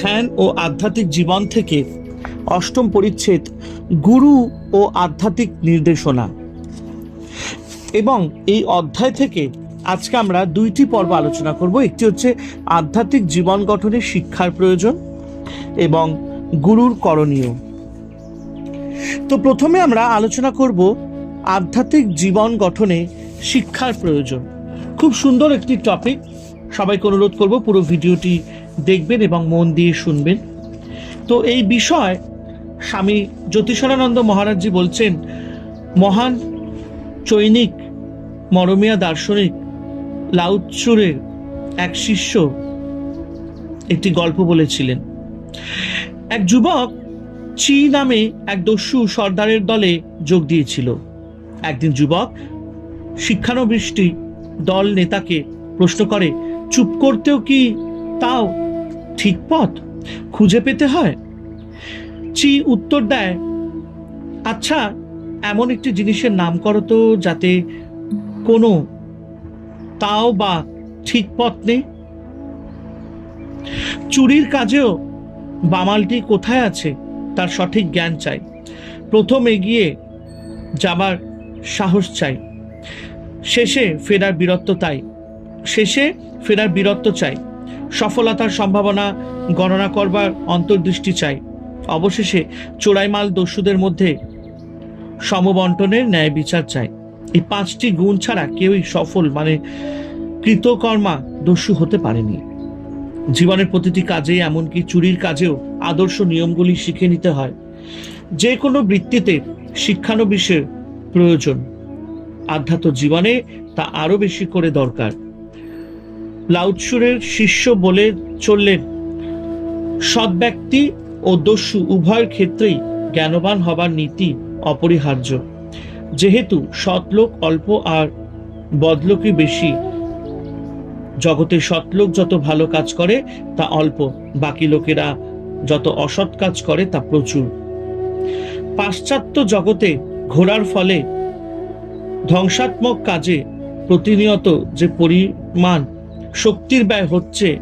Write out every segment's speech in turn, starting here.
ধ্যান ও আধ্যাত্মিক জীবন থেকে অষ্টম পরিচ্ছেদ, গুরু ও আধ্যাত্মিক নির্দেশনা। এবং এই অধ্যায় থেকে আজকে আমরা দুইটি পর্ব আলোচনা করব। একটি হচ্ছে আধ্যাত্মিক জীবন গঠনে শিক্ষার প্রয়োজন এবং গুরুর করণীয়। তো প্রথমে আমরা আলোচনা করব আধ্যাত্মিক জীবন গঠনে শিক্ষার প্রয়োজন। খুব সুন্দর একটি টপিক সবাইকে অনুরোধ করব পুরো ভিডিওটি দেখবেন এবং মন দিয়ে শুনবেন। তো এই বিষয় স্বামী জ্যোতিষানন্দ মহারাজজি বলছেন, মহান চৈনিক, মরমিয়া দার্শনিক লাউৎসুরের এক শিষ্য একটি গল্প বলেছিলেন। এক যুবক চি নামে এক দস্যু সর্দারের দলে যোগ দিয়েছিল। একদিন যুবক শিক্ষানবৃষ্টি দল নেতাকে প্রশ্ন করে, চুপ করতেও কি তাও ঠিক পথ খুঁজে পেতে হয়। চি উত্তর দেয় আচ্ছা এমন একটি জিনিসের নাম করো তো যাতে কোনো তাও বা ঠিক পথ নেই। চুরির কাজেও বামালটি কোথায় আছে তার সঠিক জ্ঞান চাই। প্রথম এগিয়ে যাবার সাহস চাই। শেষে ফেরার বীরত্ব তাই। শেষে ফেরার বীরত্ব চাই। সফলতার সম্ভাবনা গণনা করবার অন্তর্দৃষ্টি চাই। অবশেষে চোরাইমাল দস্যুদের মধ্যে সমবন্টনের ন্যায় বিচার চাই। এই পাঁচটি গুণ ছাড়া কেউই সফল মানে কৃতকর্মা দস্যু হতে পারেনি। জীবনের প্রতিটি কাজে এমনকি চুরির কাজেও আদর্শ নিয়মগুলি শিখে নিতে হয়। যে কোনো বৃত্তিতে শিক্ষানবিশের প্রয়োজন। আধ্যাত্ম জীবনে তা আরও বেশি করে দরকার। লাউৎসুরের শিষ্য বলে চললেন, সৎ ব্যক্তি ও দস্যু উভয়ের ক্ষেত্রেই জ্ঞানবান হবার নীতি অপরিহার্য। যেহেতু সৎলোক অল্প আর বদলোকই বেশি, জগতে সৎলোক যত ভালো কাজ করে, তা অল্প, বাকি লোকেরা যত অসৎ কাজ করে, তা প্রচুর। পাশ্চাত্য জগতে ঘোরার ফলে ধ্বংসাত্মক কাজে প্রতিনিয়ত যে পরিমাণ শক্তির ব্যয় হচ্ছে,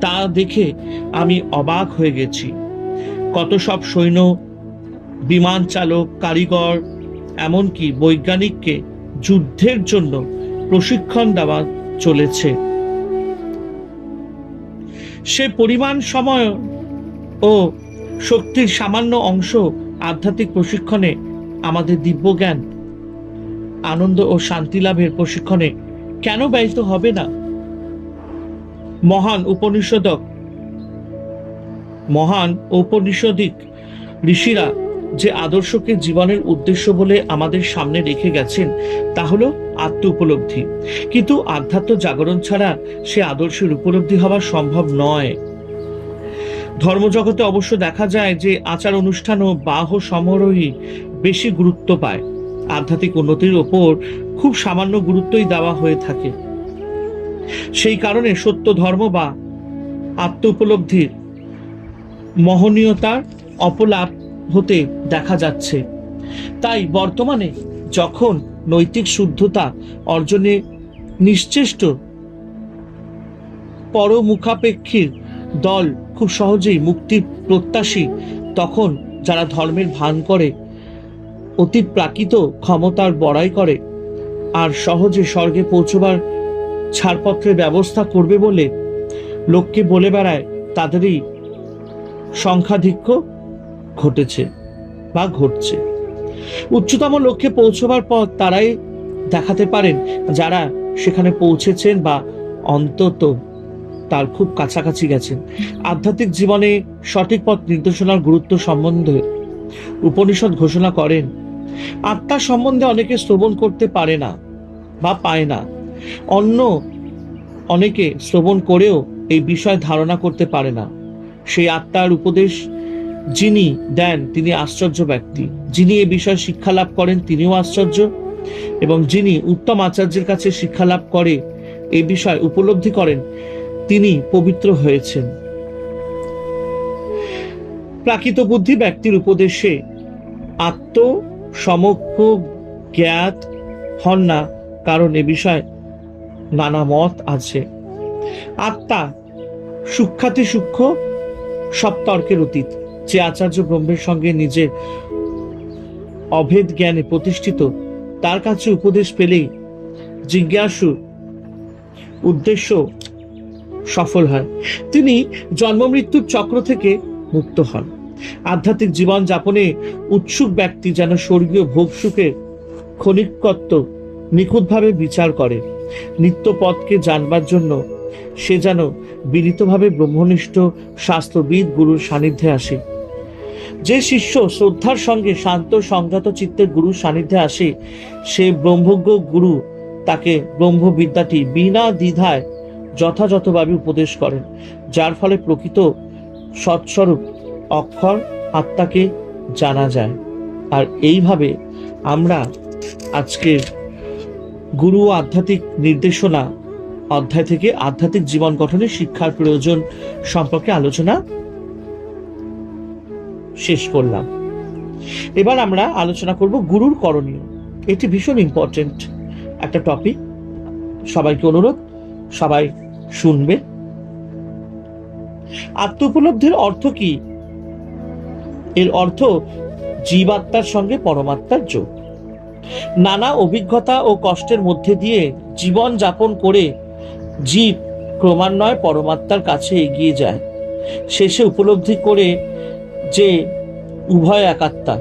তা দেখে আমি অবাক হয়ে গেছি। কত সব সৈন্য, বিমান চালক, কারিগর, এমনকি বৈজ্ঞানিককে যুদ্ধের জন্য প্রশিক্ষণ দেওয়া চলেছে। সে পরিমাণ সময় ও শক্তির সামান্য অংশ আধ্যাত্মিক প্রশিক্ষণে আমাদের দিব্যজ্ঞান, আনন্দ ও শান্তি লাভের প্রশিক্ষণে কেন ব্যয়িত হবে না? মহান উপনিষদক। মহান ঔপনিষদিক ঋষিরা যে আদর্শকে জীবনের উদ্দেশ্য বলে আমাদের সামনে রেখে গেছেন, তা হলো আত্ম উপলব্ধি। কিন্তু আধ্যাত্ম জাগরণ ছাড়া সে আদর্শের উপলব্ধি হওয়া সম্ভব নয়। ধর্মজগতে অবশ্য দেখা যায় যে আচার অনুষ্ঠান ও বাহ সমারোহী বেশি গুরুত্ব পায়। আধ্যাত্মিক উন্নতির ওপর খুব সামান্য গুরুত্বই দেওয়া হয়ে থাকে। সেই কারণে সত্য ধর্ম বা আত্ম উপলব্ধির মহনীয়তার অপলাপ হতে দেখা যাচ্ছে। তাই বর্তমানে যখন নৈতিক শুদ্ধতা অর্জনে নিশ্চেষ্ট পরমুখাপেক্ষীর দল খুব সহজেই মুক্তির প্রত্যাশী, তখন যারা ধর্মের ভান করে, অতি প্রাকৃত ক্ষমতার বড়াই করে, আর সহজে স্বর্গে পৌঁছবার ছাড়পত্রের ব্যবস্থা করবে বলে লোককে বলে বেড়ায়, তাদেরই সংখ্যাধিক্য ঘটেছে বা ঘটছে। উচ্চতম লক্ষ্যে পৌঁছবার পর তারাই দেখাতে পারেন যারা সেখানে পৌঁছেছেন বা অন্তত তার খুব কাছাকাছি গেছেন। আধ্যাত্মিক জীবনে সঠিক পথ নির্দেশনার গুরুত্ব সম্বন্ধে উপনিষদ ঘোষণা করেন আত্মার সম্বন্ধে অনেকে শ্রবণ করতে পারে না বা পায় না। অন্য অনেকে শ্রবণ করেও এই বিষয় ধারণা করতে পারে না। সেই আত্মার উপদেশ যিনি দেন, তিনি আশ্চর্য ব্যক্তি। যিনি এ বিষয়ে শিক্ষা লাভ করেন, তিনিও আশ্চর্য। এবং যিনি উত্তম আচার্যের কাছে শিক্ষা লাভ করে এই বিষয় উপলব্ধি করেন, তিনি পবিত্র হয়েছেন। প্রাকৃত বুদ্ধি ব্যক্তির উপদেশে আত্ম সমক্ষ জ্ঞাত হন না, কারণ এ বিষয়ে নানা মত আছে। আত্মা সূক্ষাতি সূক্ষ্ম, সব তর্কের অতীত। যে আচার্য ব্রহ্মের সঙ্গে নিজের অভেদ জ্ঞানে প্রতিষ্ঠিত, তার কাছে উপদেশ পেলেই জিজ্ঞাসু উদ্দেশ্য সফল হয়। তিনি জন্ম মৃত্যুর চক্র থেকে মুক্ত হন। আধ্যাত্মিক জীবন যাপনে উৎসুক ব্যক্তি যেন স্বর্গীয় ভোগ সুখের ক্ষণিকত্ব নিখুঁতভাবে বিচার করে। নিত্য পথকে জানবার জন্য সে যেন বিনীতভাবে ব্রহ্মনিষ্ঠ শাস্ত্রবিদ গুরুর সান্নিধ্যে আসে। যে শিষ্য শ্রদ্ধার সঙ্গে শান্ত সংযত চিত্তের গুরুর সান্নিধ্যে আসে, সে ব্রহ্মজ্ঞ গুরু তাকে ব্রহ্মবিদ্যাটি বিনা দ্বিধায় যথাযথভাবে উপদেশ করেন, যার ফলে প্রকৃত সৎস্বরূপ অক্ষর আত্মাকে জানা যায়। আর এইভাবে আমরা আজকের গুরু ও আধ্যাত্মিক নির্দেশনা অধ্যায় থেকে আধ্যাত্মিক জীবন গঠনে শিক্ষার প্রয়োজন সম্পর্কে আলোচনা শেষ করলাম। এবার আমরা আলোচনা করব গুরুর করণীয়। এটি ভীষণ ইম্পর্টেন্ট একটা টপিক সবাইকে অনুরোধ, সবাই শুনবে। আত্ম উপলব্ধির অর্থ কি? এর অর্থ জীবাত্মার সঙ্গে পরমাত্মার যোগ। নানা অভিজ্ঞতা ও কষ্টের মধ্যে দিয়ে জীবন যাপন করে জীব ক্রমান্বয়ে পরমাত্মার কাছে এগিয়ে যায়। শেষে উপলব্ধি করে যে উভয় একাত্মা।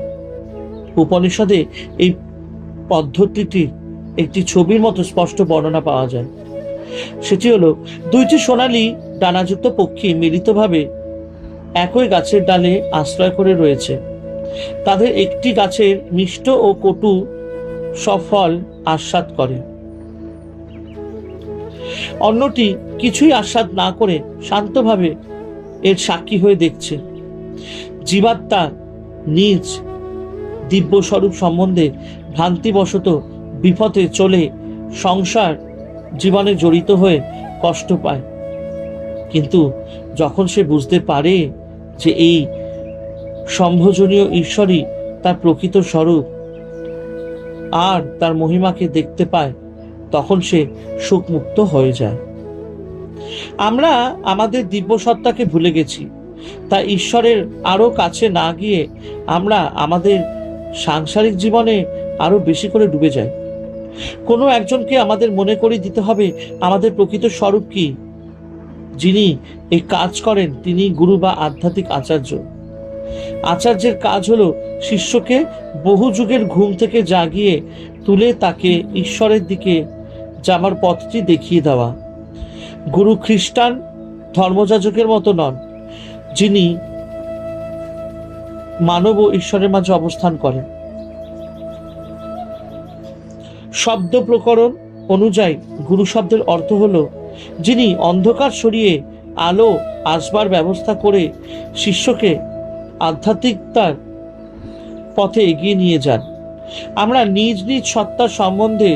উপনিষদে এই পদ্ধতিটির একটি ছবির মতো স্পষ্ট বর্ণনা পাওয়া যায়। সেটি হলো, দুইটি সোনালি ডানাযুক্ত পক্ষী মিলিতভাবে একই গাছের ডালে আশ্রয় করে রয়েছে। তাদের একটি গাছের মিষ্ট ও কটু সফল আস্বাদ করে। অন্যটি কিছুই আস্বাদ না করে শান্তভাবে এর সাক্ষী হয়ে দেখছে। জীবাত্মা নিজ দিব্য স্বরূপ সম্বন্ধে ভ্রান্তিবশত বিপথে চলে সংসার জীবনে জড়িত হয়ে কষ্ট পায়। কিন্তু যখন সে বুঝতে পারে যে এই সম্ভোজনীয় ঈশ্বরই তার প্রকৃত স্বরূপ আর তার মহিমাকে দেখতে পায়, তখন সে সুখমুক্ত হয়ে যায়। আমরা আমাদের দিব্য সত্তাকে ভুলে গেছি। তা ঈশ্বরের আরও কাছে না গিয়ে আমরা আমাদের সাংসারিক জীবনে আরও বেশি করে ডুবে যাই। কোনো একজনকে আমাদের মনে করে দিতে হবে, আমাদের প্রকৃত স্বরূপ কি? যিনি এই কাজ করেন, তিনি গুরু বা আধ্যাত্মিক আচার্য। আচার্যের কাজ হলো শিষ্যকে বহু যুগের ঘুম থেকে জাগিয়ে তুলে তাকে ঈশ্বরের দিকে যাবার পথটি দেখিয়ে দেওয়া। গুরু খ্রিস্টান ধর্মযাজকের মতো নন, যিনি মানব ও ঈশ্বরের মাঝে অবস্থান করেন। শব্দ প্রকরণ অনুযায়ী গুরু শব্দের অর্থ হলো যিনি অন্ধকার সরিয়ে আলো, আসবার ব্যবস্থা করে শিষ্যকে আধ্যাত্মিকতার পথে এগিয়ে নিয়ে যান। আমরা নিজ নিজ সত্তার সম্বন্ধে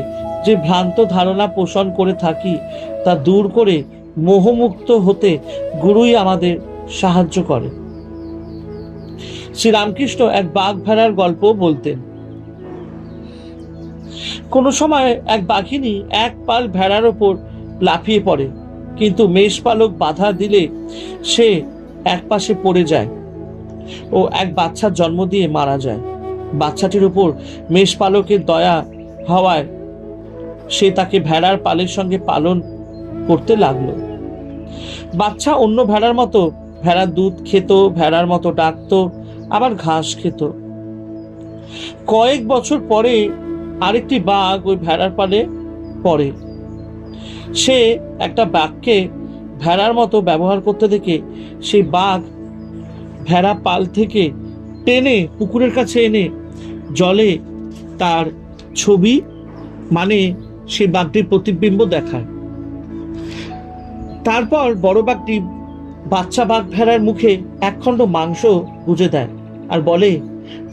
যে ভ্রান্ত ধারণা পোষণ করে থাকি, তা দূর করে মোহমুক্ত হতে গুরুই আমাদের সাহায্য করে। শ্রীরামকৃষ্ণ এক বাঘ ভেড়ার গল্প বলতেন। কোনো সময় এক বাঘিনী এক পাল ভেড়ার ওপর লাফিয়ে পড়ে, কিন্তু মেষপালক বাধা দিলে সে এক পাশে পড়ে যায়। ও এক বাচ্চার জন্ম দিয়ে মারা যায়। বাচ্চাটির উপর মেষপালকের দয়া হওয়ায় সে তাকে ভেড়ার পালের সঙ্গে পালন করতে লাগল। বাচ্চা অন্য ভেড়ার মতো ভেড়ার দুধ খেত, ভেড়ার মতো ডাকতো, আবার ঘাস খেত। কয়েক বছর পরে আরেকটি বাঘ ওই ভেড়ার পালে পড়ে। সে একটা বাঘকে ভেড়ার মতো ব্যবহার করতে দেখে সেই বাঘ ভেড়া পাল থেকে টেনে পুকুরের কাছে এনে জলে তার ছবি মানে সেই বাঘটির প্রতিবিম্ব দেখায়। তারপর বড় বাঘটি বাচ্চা বাঘ ভেড়ার মুখে একখণ্ড মাংস গুজে দেয় আর বলে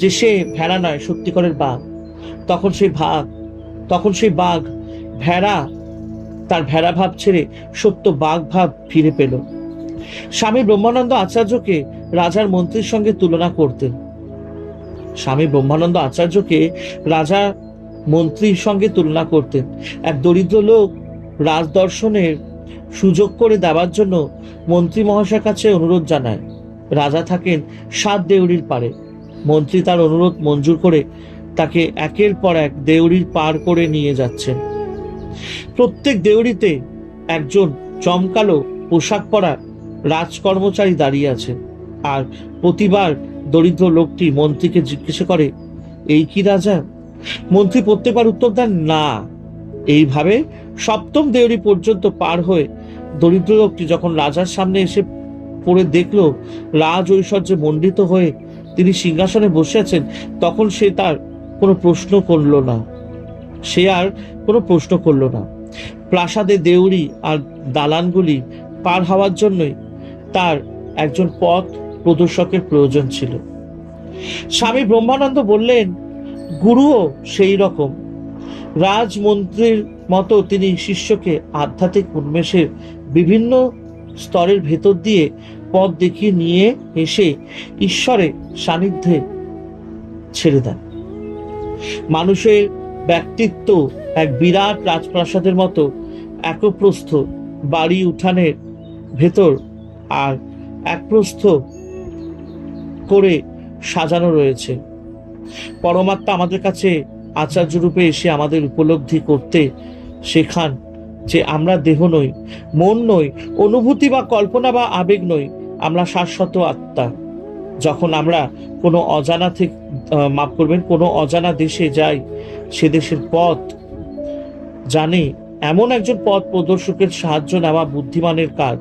যে সে ভেড়া নয়, সত্যিকারের বাঘ। তখন সেই ভাগ তখন সেই বাঘ, ভেড়া, তার ভেড়া ভাব ছেড়ে সত্য বাঘ ভাব ফিরে পেল। স্বামী ব্রহ্মানন্দ আচার্যকে রাজার মন্ত্রীর সঙ্গে তুলনা করতেন। স্বামী ব্রহ্মানন্দ আচার্যকে রাজা মন্ত্রীর সঙ্গে তুলনা করতেন। এক দরিদ্র লোক রাজদর্শনের সুযোগ করে দেওয়ার জন্য মন্ত্রী মহাশয়ের কাছে অনুরোধ জানায়। রাজা থাকেন সাত দেউড়ির পারে মন্ত্রী তার অনুরোধ মঞ্জুর করে তাকে একের পর এক দেউড়ির পার করে নিয়ে যাচ্ছেন। প্রত্যেক দেউড়িতে একজন চমকালো পোশাক পরা রাজকর্মচারী দাঁড়িয়ে আছে। আর প্রতিবার দরিদ্র লোকটি মন্ত্রীকে জিজ্ঞাসা করে, এই কি রাজা? মন্ত্রী প্রত্যেকবার উত্তর দেন, না। এইভাবে সপ্তম দেউড়ি পর্যন্ত পার হয়ে দরিদ্র লোকটি যখন রাজার সামনে এসে পড়ে দেখল, রাজ ঐশ্বর্যে মণ্ডিত হয়ে তিনি সিংহাসনে বসে আছেন, তখন সে তার কোনো প্রশ্ন করল না। সে আর কোনো প্রশ্ন করল না। প্রাসাদে দেউড়ি আর দালানগুলি পার হওয়ার জন্যই তার একজন পথ প্রদর্শকের প্রয়োজন ছিল। স্বামী ব্রহ্মানন্দ বললেন, গুরুও সেই রকম। রাজমন্ত্রীর মতো তিনি শিষ্যকে আধ্যাত্মিক উন্মেষের বিভিন্ন স্তরের ভেতর দিয়ে পথ দেখিয়ে নিয়ে এসে ঈশ্বরের সান্নিধ্যে ছেড়ে দেন। মানুষের ব্যক্তিত্ব এক বিরাট রাজপ্রাসাদের মতো একপ্রস্থ বাড়ি উঠানের ভেতর আর একপ্রস্থ করে সাজানো রয়েছে। পরমাত্মা আমাদের কাছে আচার্য রূপে এসে আমাদের উপলব্ধি করতে শেখান যে আমরা দেহ নই, মন নই, অনুভূতি বা কল্পনা বা আবেগ নই, আমরা শাশ্বত আত্মা। যখন আমরা কোনো অজানা থেকে মাফ করবেন, কোনো অজানা দেশে যাই, সে দেশের পথ জানে, এমন একজন পথ প্রদর্শকের সাহায্য নেওয়া বুদ্ধিমানের কাজ।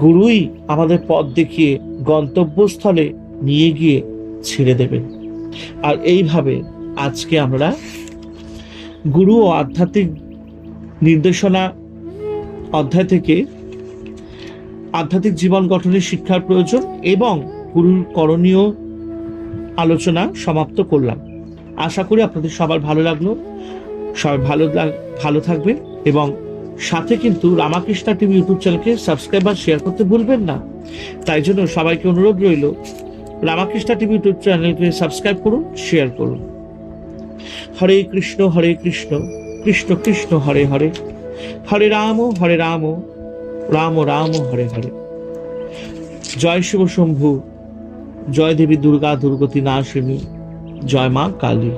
গুরুই আমাদের পথ দেখিয়ে গন্তব্যস্থলে নিয়ে গিয়ে ছেড়ে দেবেন। আর এইভাবে আজকে আমরা গুরু ও আধ্যাত্মিক নির্দেশনা অধ্যায় থেকে আধ্যাত্মিক জীবন গঠনের শিক্ষার প্রয়োজন এবং গুরুর করণীয় আলোচনা সমাপ্ত করলাম। আশা করি আপনাদের সবার ভালো লাগল। সবাই ভালো ভালো থাকবেন এবং সাথে কিন্তু রামাকৃষ্ণা টিভি ইউটিউব চ্যানেলকে সাবস্ক্রাইব আর শেয়ার করতে ভুলবেন না। তাই জন্য সবাইকে অনুরোধ রইল, রামাকৃষ্ণা টিভি ইউটিউব চ্যানেলকে সাবস্ক্রাইব করুন শেয়ার করুন। হরে কৃষ্ণ হরে কৃষ্ণ কৃষ্ণ কৃষ্ণ, হরে হরে। হরে রাম হরে রাম রাম রাম, হরে হরে। জয় শিব শম্ভু, জয় দেবী দুর্গা দুর্গতি নাশিনী, জয় মা কালী।